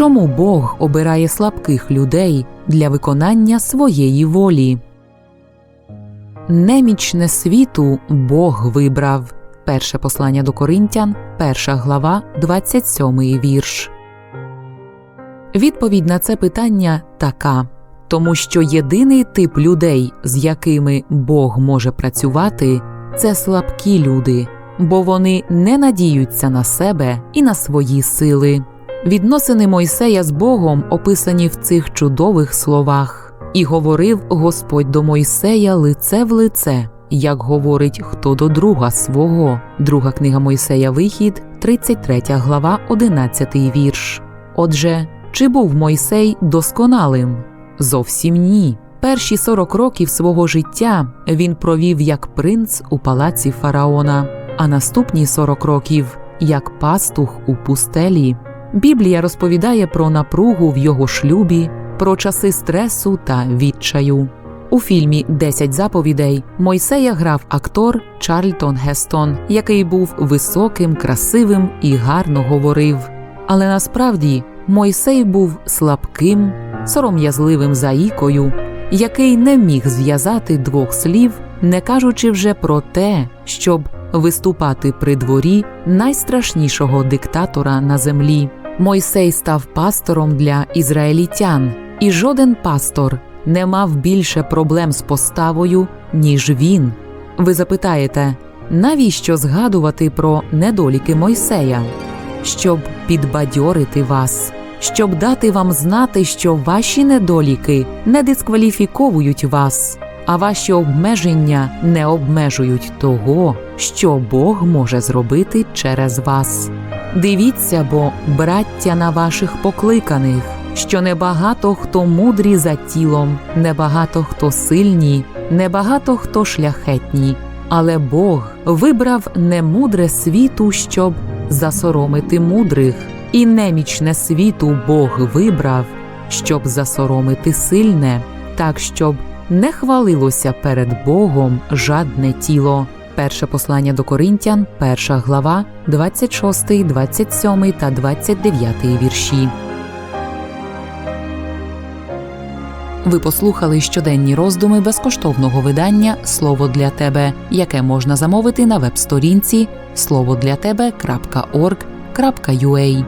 Чому Бог обирає слабких людей для виконання своєї волі? Немічне світу Бог вибрав. Перше послання до Коринтян, перша глава, 27 вірш. Відповідь на це питання така: тому що єдиний тип людей, з якими Бог може працювати, це слабкі люди, бо вони не надіються на себе і на свої сили. Відносини Мойсея з Богом описані в цих чудових словах. І говорив Господь до Мойсея лице в лице, як говорить хто до друга свого. Друга книга Мойсея Вихід, 33 глава, 11 вірш. Отже, чи був Мойсей досконалим? Зовсім ні. Перші 40 років свого життя він провів як принц у палаці фараона, а наступні 40 років як пастух у пустелі. Біблія розповідає про напругу в його шлюбі, про часи стресу та відчаю. У фільмі «10 заповідей Мойсея грав актор Чарльтон Гестон, який був високим, красивим і гарно говорив. Але насправді Мойсей був слабким, сором'язливим заїкою, який не міг зв'язати двох слів, не кажучи вже про те, щоб виступати при дворі найстрашнішого диктатора на землі. Мойсей став пастором для ізраїлітян, і жоден пастор не мав більше проблем з поставою, ніж він. Ви запитаєте, навіщо згадувати про недоліки Мойсея? Щоб підбадьорити вас, щоб дати вам знати, що ваші недоліки не дискваліфіковують вас, а ваші обмеження не обмежують того, що Бог може зробити через вас. Дивіться, бо браття на ваших покликаних, що небагато хто мудрі за тілом, небагато хто сильні, небагато хто шляхетні, але Бог вибрав немудре світу, щоб засоромити мудрих, і немічне світу Бог вибрав, щоб засоромити сильне, так щоб не хвалилося перед Богом жадне тіло. Перше послання до Коринтян, перша глава, 26, 27 та 29 вірші. Ви послухали щоденні роздуми безкоштовного видання Слово для тебе, яке можна замовити на веб-сторінці словодлятебе.org.ua